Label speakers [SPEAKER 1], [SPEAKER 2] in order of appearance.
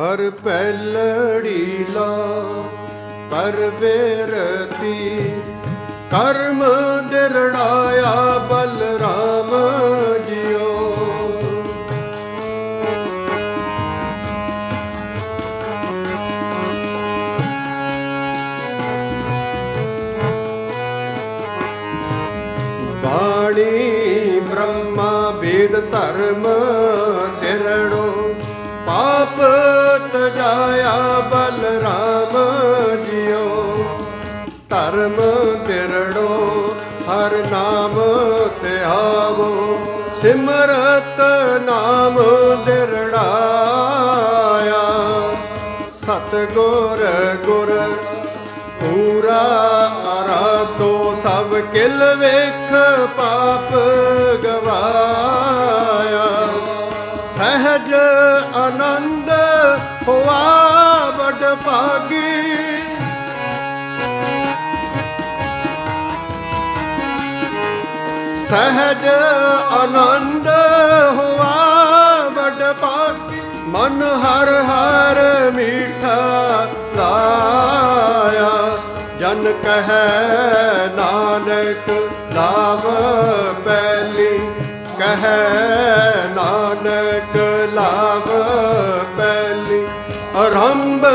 [SPEAKER 1] ਹਰ ਪਹਿਲੜੀ ਲਾ ਪਰ ਬੇਰਤੀ। ਕਰਮ ਦਿਰੜਾਇਆ ਬਲਰਾਮ ਜਿਓ। ਬਾਣੀ ਬ੍ਰਹਮਾ ਵੇਦ ਧਰਮ ਤਿਰੜੋ। ਧਰਮ ਤਿਰੜੋ ਹਰ ਨਾਮ ਧਿਆਵੋ ਸਿਮਰਤ ਨਾਮ ਦਿਰੜਾਇਆ। ਸਤਗੁਰ ਗੁਰ ਪੂਰਾ ਆਰਾਧੋ, ਸਭ ਕਿਲ ਵੇਖ ਪਾਪ ਗਵਾਇਆ। ਸਹਿਜ ਆਨੰਦ ਹੋਆ ਬੜ ਭਾਗੀ ਸਹਿਜ ਆਨੰਦ ਹੁਆ ਬੜ ਭਾਗੀ ਮਨ ਹਰ ਹਰ ਮੀਠਾ ਲਾਇਆ। ਜਨ ਕਹੈ ਨਾਨਕ ਲਾਭ ਪੈਲੀ ਕਹੈ ਨਾਨਕ ਲਾਭ ਪੈਲੀ ਆਰੰਭ